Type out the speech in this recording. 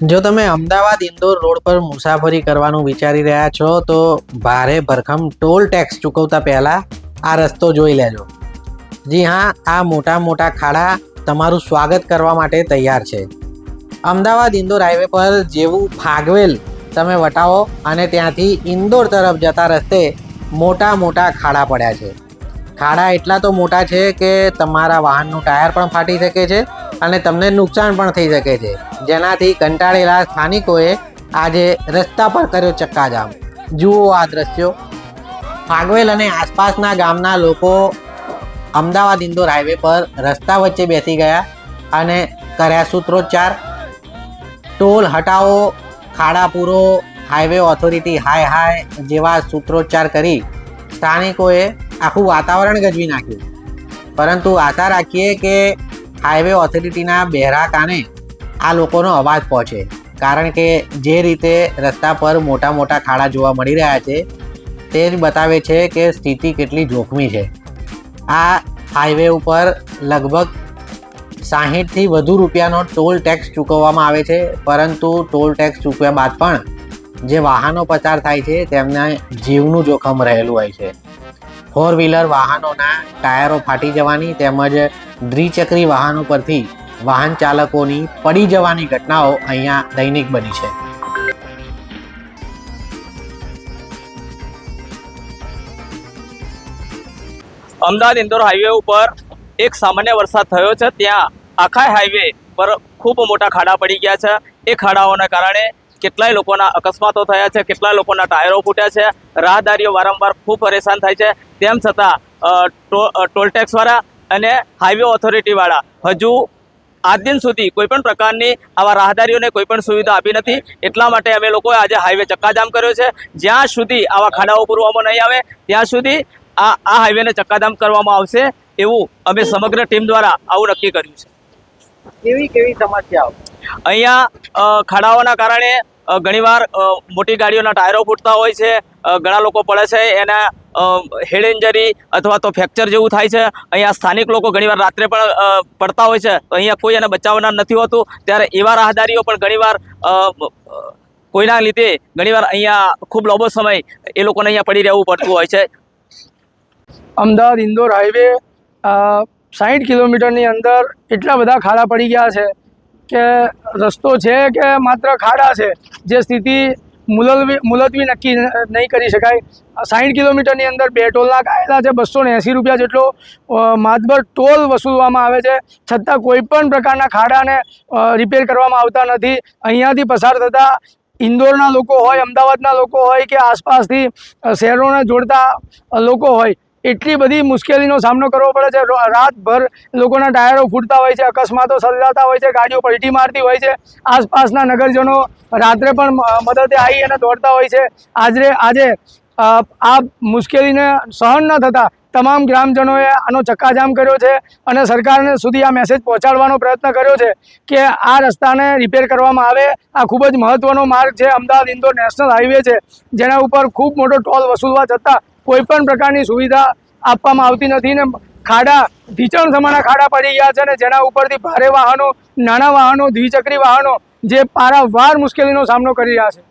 જો તમે અમદાવાદ ઇન્દોર રોડ પર મુસાફરી કરવાનું વિચારી રહ્યા છો, તો ભારે ભરખમ ટોલ ટેક્સ ચૂકવતા પહેલાં આ રસ્તો જોઈ લેજો. જી હા, આ મોટા મોટા ખાડા તમારું સ્વાગત કરવા માટે તૈયાર છે. અમદાવાદ ઇન્દોર હાઈવે પર જેવું ફાગવેલ તમે વટાવો અને ત્યાંથી ઇન્દોર તરફ જતા રસ્તે મોટા મોટા ખાડા પડ્યા છે. ખાડા એટલા તો મોટા છે કે તમારા વાહનનું ટાયર પણ ફાટી શકે છે અને તમને નુકસાન પણ થઈ શકે છે. જેનાથી કંટાળેલા સ્થાનિકોએ આજે રસ્તા પર કર્યો ચક્કાજામ. જુઓ આ દ્રશ્યો. ફાગવેલ અને આસપાસના ગામના લોકો અમદાવાદ ઇન્દોર હાઈવે પર રસ્તા વચ્ચે બેસી ગયા અને કર્યા સૂત્રોચ્ચાર. ટોલ હટાવો, ખાડા પૂરો, હાઈવે ઓથોરિટી હાય હાય જેવા સૂત્રોચ્ચાર કરી સ્થાનિકોએ આખું વાતાવરણ ગજવી નાખ્યું. પરંતુ આશા રાખીએ કે હાઈવે ઓથોરિટીના બહેરા કાને આ લોકોનો અવાજ પહોંચે. કારણ કે જે રીતે રસ્તા પર મોટા મોટા ખાડા જોવા મળી રહ્યા છે, તે જ બતાવે છે કે સ્થિતિ કેટલી જોખમી છે. આ હાઈવે ઉપર લગભગ સાહીઠથી વધુ રૂપિયાનો ટોલ ટેક્સ ચૂકવવામાં આવે છે, પરંતુ ટોલ ટેક્સ ચૂકવ્યા બાદ પણ જે વાહનો પસાર થાય છે, તેમને જીવનું જોખમ રહેલું હોય છે. ફોર વ્હીલર વાહનોના ટાયરો ફાટી જવાની તેમજ દ્વિચક્રી વાહનો પરથી વાહન ચાલકોની પડી જવાની ઘટનાઓ અહીંયા દૈનિક બની છે. અમદાવાદ ઇન્દોર હાઈવે ઉપર એક સામાન્ય વરસાદ થયો છે. ત્યાં આખા હાઈવે પર ખૂબ મોટા ખાડા પડી ગયા છે. એ ખાડાઓના કારણે કેટલાય લોકોના અકસ્માતો થયા છે. કેટલાય લોકોના ટાયરો ફૂટ્યા છે. રાહદારીઓ વારંવાર ખૂબ પરેશાન થાય છે. તેમ છતાં અ, અને હાઈવે ઓથોરિટીવાળા હજુ આજ દિન સુધી કોઈપણ પ્રકારની આવા રાહદારીઓને કોઈપણ સુવિધા આપી નથી. એટલા માટે અમે લોકોએ આજે હાઈવે ચક્કાજામ કર્યો છે. જ્યાં સુધી આવા ખાડાઓ પૂરવામાં નહીં આવે ત્યાં સુધી આ આ હાઈવેને ચક્કાજામ કરવામાં આવશે એવું અમે સમગ્ર ટીમ દ્વારા આવું નક્કી કર્યું છે. કેવી કેવી સમસ્યાઓ? અહીંયા ખાડાઓના કારણે ઘણીવાર મોટી ગાડીઓના ટાયરો ફૂટતા હોય છે ઘણા લોકો પડે છે, એના હેડ ઇન્જરી અથવા તો ફ્રેક્ચર જેવું થાય છે. અહીંયા સ્થાનિક લોકો ઘણીવાર રાત્રે પણ પડતા હોય છે. અહીંયા કોઈ એને બચાવનાર નથી હોતું. ત્યારે એવા રાહદારીઓ પણ ઘણીવાર કોઈના લીધે ઘણીવાર અહીંયા ખૂબ લાંબો સમય એ લોકોને અહીંયા પડી રહેવું પડતું હોય છે. અમદાવાદ ઇન્દોર હાઈવે સાઠ કિલોમીટરની અંદર એટલા બધા ખાડા પડી ગયા છે કે રસ્તો છે કે માત્ર ખાડા છે? જે સ્થિતિ મુલતવી મુલતવી નક્કી નહીં કરી શકાય. સાઠ કિલોમીટરની અંદર બે ટોલના કાયદા છે, બસો ને એંસી રૂપિયા જેટલો માતબર ટોલ વસૂલવામાં આવે છે. છતાં કોઈ પણ પ્રકારના ખાડાને રિપેર કરવામાં આવતા નથી. અહીંયાથી પસાર થતા ઇન્દોરના લોકો હોય, અમદાવાદના લોકો હોય કે આસપાસથી શહેરોને જોડતા લોકો હોય એટલી બધી મુશ્કેલીનો સામનો કરવો પડે છે. રાતભર લોકોના ટાયરો ફૂટતા હોય છે, અકસ્માતો સર્જાતા હોય છે, ગાડીઓ પલટી મારતી હોય છે. આસપાસના નગરજનો રાત્રે પણ મદદે આવી અને દોડતા હોય છે. આજે આજે આ મુશ્કેલીને સહન ન થતાં તમામ ગ્રામજનોએ આનો ચક્કાજામ કર્યો છે અને સરકારને સુધી આ મેસેજ પહોંચાડવાનો પ્રયત્ન કર્યો છે કે આ રસ્તાને રિપેર કરવામાં આવે. આ ખૂબ જ મહત્ત્વનો માર્ગ છે. અમદાવાદ ઇન્દોર નેશનલ હાઈવે છે. જેના ઉપર ખૂબ મોટો ટોલ વસૂલવા છતાં કોઈ પણ પ્રકારની સુવિધા આપવામાં આવતી નથી ને ખાડા, ઢીચણ સમાના ખાડા પડી ગયા છે ને જેના ઉપરથી ભારે વાહનો, નાના વાહનો, દ્વિચક્રી વાહનો જે પારાવાર મુશ્કેલીનો સામનો કરી રહ્યા છે.